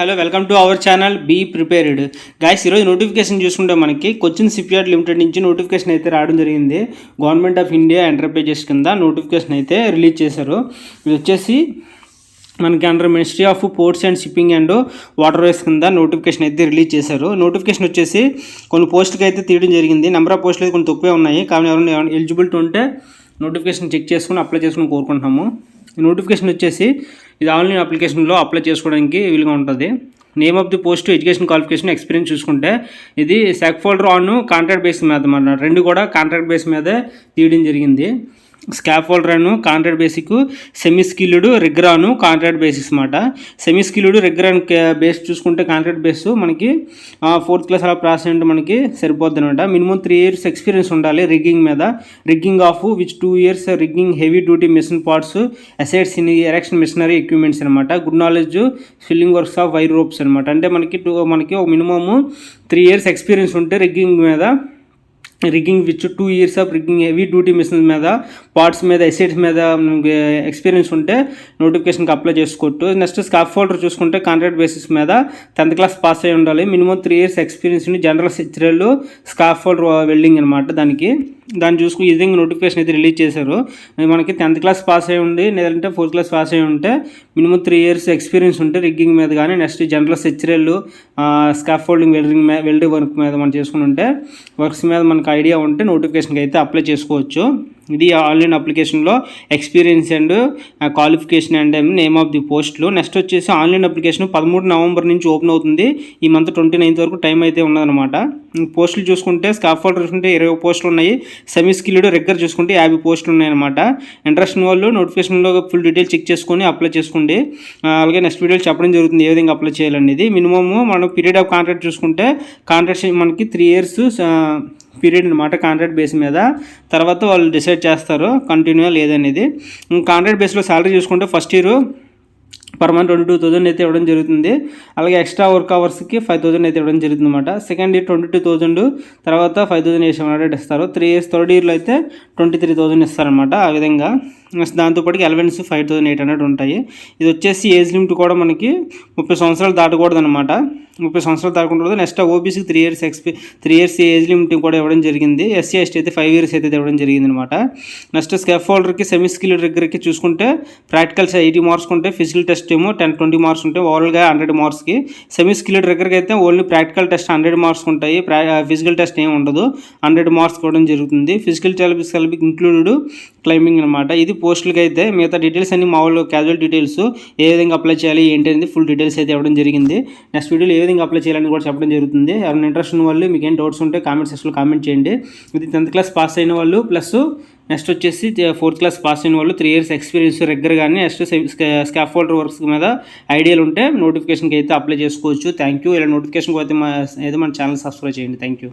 Hello welcome to our channel be prepared guys ఈరోజు notification చూసుకుంటే మనకి కొచ్చిన్ సిప్యార్డ్ లిమిటెడ్ నుంచి నోటిఫికేషన్ అయితే రావడం జరిగింది. గవర్నమెంట్ ఆఫ్ ఇండియా ఎంటర్ప్రైజెస్ కింద నోటిఫికేషన్ అయితే రిలీజ్ చేశారు. ఇది వచ్చేసి మనకి under ministry of ports and shipping and waterways కింద నోటిఫికేషన్ అయితే రిలీజ్ చేశారు. నోటిఫికేషన్ వచ్చేసి కొన్ని పోస్టులకి అయితే తీయడం జరిగింది. నెంబర్ ఆఫ్ పోస్టులు అయితే కొన్ని తక్కువే ఉన్నాయి. కానీ ఎవరైనా ఎలిజిబిలిటీ ఉంటే నోటిఫికేషన్ చెక్ చేసుకుని అప్లై చేసుకుని కోరుకుంటున్నాము. నోటిఫికేషన్ వచ్చేసి ఇది ఆన్లైన్ అప్లికేషన్లో అప్లై చేసుకోవడానికి వీలుగా ఉంటుంది. Name of the post education qualification experience చూసుకుంటే ఇది scaffolder on contract base మీద అన్నమాట. రెండు కూడా కాంట్రాక్ట్ బేస్ మీదే తీయడం జరిగింది. స్కాప్ ఫోల్డర్ అను కాంట్రాక్ట్ బేసిక్ సెమీ స్కిల్డ్ రిగ్రాను కాంట్రాక్ట్ బేసిక్స్ అనమాట సెమీ స్కిల్డ్ రిగ్రాన్ బేస్ చూసుకుంటే కాంట్రాక్ట్ బేస్ మనకి ఫోర్త్ క్లాస్ అలా ప్రాసెస్ అంటే మనకి సరిపోద్ది అనమాట మినిమం త్రీ ఇయర్స్ ఎక్స్పీరియన్స్ ఉండాలి రిగ్గింగ్ మీద. Rigging of which two years rigging heavy duty machine parts assets in erection machinery equipments అనమాట good knowledge filling works of wire ropes అనమాట అంటే మనకి టూ మనకి ఒక మినిమము త్రీ ఇయర్స్ ఎక్స్పీరియన్స్ ఉంటే rigging మీద rigging which two years of rigging heavy duty machines మీద parts మీద ఎసెట్స్ మీద ఎక్స్పీరియన్స్ ఉంటే నోటిఫికేషన్కి అప్లై చేసుకోవచ్చు. నెక్స్ట్ స్కాఫ్ ఫోల్డర్ చూసుకుంటే కాంట్రాక్ట్ బేసిస్ మీద టెన్త్ క్లాస్ పాస్ అయి ఉండాలి. మినిమం త్రీ ఇయర్స్ ఎక్స్పీరియన్స్ ఉండి జనరల్ సెక్చరల్ స్కాఫ్ ఫోల్డర్ వెల్డింగ్ అనమాట దానికి. దాన్ని చూసుకుని ఈ విధంగా నోటిఫికేషన్ అయితే రిలీజ్ చేశారు. మనకి టెన్త్ క్లాస్ పాస్ అయి ఉండి లేదంటే ఫోర్త్ క్లాస్ పాస్ అయి ఉంటే మినిమం త్రీ ఇయర్స్ ఎక్స్పీరియన్స్ ఉంటే రిగ్గింగ్ మీద కానీ next general structural scaffolding welding welding work మీద మనం చేసుకుని ఉంటే వర్క్స్ మీద మనకు ఐడియా ఉంటే నోటిఫికేషన్కి అయితే అప్లై చేసుకోవచ్చు. ఇది ఆన్లైన్ అప్లికేషన్లో experience and qualification and name of the పోస్టులు నెక్స్ట్ వచ్చేసి ఆన్లైన్ అప్లికేషన్ పదమూడు నవంబర్ నుంచి ఓపెన్ అవుతుంది. ఈ మంత్ ట్వంటీ నైన్త్ వరకు టైం అయితే ఉన్నదనమాట పోస్టులు చూసుకుంటే స్కాఫ్ హోల్డర్ చూసుకుంటే ఇరవై పోస్టులు ఉన్నాయి. సెమీ స్కిల్డ్ రెగ్గర్ చూసుకుంటే యాభై పోస్టులు ఉన్నాయన్నమాట. ఇంట్రెస్ట్ వాళ్ళు నోటిఫికేషన్లో ఫుల్ డీటెయిల్ చెక్ చేసుకొని అప్లై చేసుకోండి. అలాగే నెక్స్ట్ వీడియోలో చెప్పడం జరుగుతుంది ఏ విధంగా అప్లై చేయాలనేది. మినిమమ్ మనం పీరియడ్ ఆఫ్ కాంట్రాక్ట్ చూసుకుంటే కాంట్రాక్ట్ మనకి త్రీ ఇయర్స్ పీరియడ్ అనమాట కాంట్రాక్ట్ బేస్ మీద. తర్వాత వాళ్ళు డిసైడ్ చేస్తారు కంటిన్యూ లేదనేది కాంట్రాక్ట్ బేస్లో శాలరీ చూసుకుంటే first year per month twenty two thousand అయితే ఇవ్వడం జరుగుతుంది. అలాగే ఎక్స్ట్రా వర్క్ అవర్స్కి ఫైవ్ థౌసండ్ అయితే ఇవ్వడం జరుగుతుంది అనమాట second year twenty two thousand తర్వాత ఫైవ్ థౌసండ్ వేసి హండ్రెడ్ ఇస్తారు. త్రీ ఇయర్స్ థర్డ్ ఇయర్లో అయితే ట్వంటీ త్రీ థౌసండ్ ఇస్తారనమాట ఆ విధంగా. దాంతోపాటు allowance five thousand eight hundred ఉంటాయి. ఇది వచ్చేసి ఏజ్ లిమిట్ కూడా మనకి ముప్పై సంవత్సరాలు దాటకూడదు అనమాట ముప్పై సంవత్సరాలు ఉండదు నెక్స్ట్ ఓబీసీకి త్రీ ఇయర్స్ ఎక్స్పీ త్రీ ఇయర్స్ ఏజ్ లిమిట్ కూడా ఇవ్వడం జరిగింది. ఎస్సీ ఎస్టీ అయితే ఫైవ్ ఇయర్స్ అయితే ఇవ్వడం జరిగింది అనమాట నెక్స్ట్ స్కెఫ్ హోల్డర్కి సెమీ స్కిల్ దగ్గరికి చూసుకుంటే ప్రాక్టికల్స్ ఎయిటీ మార్క్స్ ఉంటే ఫిజికల్ టెస్ట్ ఏమో టెన్ ట్వంటీ మార్క్స్ ఉంటాయి. ఓవరాల్గా హండ్రెడ్ మార్క్స్కి సెమీ స్కిల్ దగ్గరికి అయితే only practical test hundred marks ఉంటాయి. ఫిజికల్ టెస్ట్ ఏమి ఉండదు. హండ్రెడ్ మార్క్స్ ఇవ్వడం జరుగుతుంది. ఫిజికల్ థెరపీస్ కలిపి ఇంక్లూడెడ్ క్లైంబింగ్ అనమాట. ఇది పోస్టులకి అయితే మిగతా డీటెయిల్స్ అన్ని మామూలు క్యాజువల్ డీటెయిల్స్ ఏ విధంగా అప్లై చేయాలి ఏంటి అనేది ఫుల్ డీటెయిల్స్ అయితే ఇవ్వడం జరిగింది. నెక్స్ట్ వీడియోలో ఏ విధంగా అప్లై చేయాలని కూడా చెప్పడం జరుగుతుంది. ఎవరైనా ఇంట్రెస్ట్ ఉన్న వాళ్ళు మీకు ఏం డౌట్స్ ఉంటే కామెంట్ సెక్షన్లో కామెంట్ చేయండి. ఇది టెన్త్ క్లాస్ పాస్ అయిన వాళ్ళు ప్లస్ నెక్స్ట్ వచ్చేసి ఫోర్త్ క్లాస్ పాస్ అయిన వాళ్ళు త్రీ ఇయర్స్ ఎక్స్పీరియన్స్ రెగ్యులర్ కానీ నెక్స్ట్ స్కాఫ్ హోల్డర్ వర్క్స్ మీద ఐడియాలు ఉంటే నోటిఫికేషన్కి అయితే అప్లై చేసుకోవచ్చు. థ్యాంక్ యూ ఇలా నోటిఫికేషన్కి అయితే మా ఏదో మన ఛానల్ సబ్స్క్రైబ్ చేయండి. Thank you